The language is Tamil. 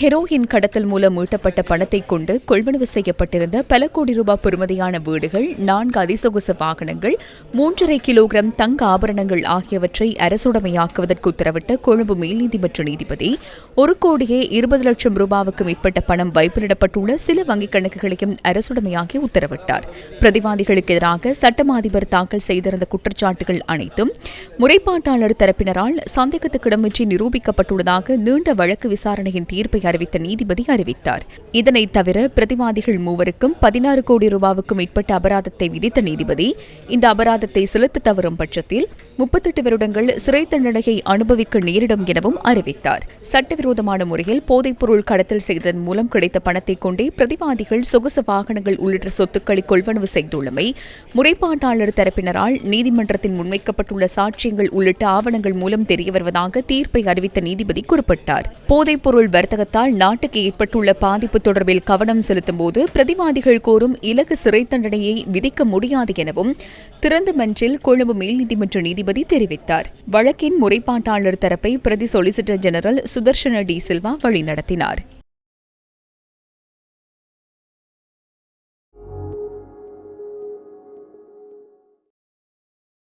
ஹெரோயின் கடத்தல் மூலம் மீட்டப்பட்ட பணத்தை கொண்டு கொள்வனவு செய்யப்பட்டிருந்த பல கோடி ரூபாய் பெறுமதியான வீடுகள் நான்கு அதிசொகுசு வாகனங்கள் மூன்றரை கிலோகிராம் தங்க ஆபரணங்கள் ஆகியவற்றை அரசுடைமையாக்குவதற்கு உத்தரவிட்ட கொழும்பு மேல்நீதிமன்ற நீதிபதி ஒரு கோடியே இருபது லட்சம் ரூபாவுக்கு மேற்பட்ட பணம் வைப்பிலிடப்பட்டுள்ள சில வங்கிக் கணக்குகளையும் அரசுடைமையாக்கி உத்தரவிட்டார். பிரதிவாதிகளுக்கு எதிராக சட்டமாதிபர் தாக்கல் செய்திருந்த குற்றச்சாட்டுகள் அனைத்தும் முறைப்பாட்டாளர் தரப்பினரால் சந்தேகத்துக்கிடமின்றி நிரூபிக்கப்பட்டுள்ளதாக நீண்ட வழக்கு விசாரணையின் தீர்ப்பை அறிவித்த நீதிபதி அறிவித்தார். இதனை தவிர பிரதிவாதிகள் மூவருக்கும் பதினாறு கோடி ரூபாவுக்கும் மேற்பட்ட அபராதத்தை விதித்த நீதிபதி இந்த அபராதத்தை செலுத்த தவறும் பட்சத்தில் முப்பத்தெட்டு வருடங்கள் சிறை தண்டனையை அனுபவிக்க நேரிடும் எனவும் அறிவித்தார். சட்டவிரோதமான முறையில் போதைப்பொருள் கடத்தல் செய்ததன் மூலம் கிடைத்த பணத்தை கொண்டே பிரதிவாதிகள் சொகுசு வாகனங்கள் உள்ளிட்ட சொத்துக்களை கொள்வனவு செய்துள்ளமை முறைப்பாட்டாளர் தரப்பினரால் நீதிமன்றத்தில் முன்வைக்கப்பட்டுள்ள சாட்சியங்கள் உள்ளிட்ட ஆவணங்கள் மூலம் தெரியவருவதாக தீர்ப்பை அறிவித்த நீதிபதி குறிப்பிட்டார். போதைப்பொருள் வர்த்தகத்தால் நாட்டுக்கு ஏற்பட்டுள்ள பாதிப்பு தொடர்பில் கவனம் செலுத்தும்போது பிரதிவாதிகள் கோரும் இலக்கு சிறை தண்டனையை விதிக்க முடியாது எனவும் திறந்த மன்றில் கொழும்பு மேல் நீதிமன்ற நீதிபதி தெரிவித்தார். வழக்கின் முறைப்பாட்டாளர் தரப்பை பிரதி solicitor general Sudarshana D Silva வழிநடத்தினார்.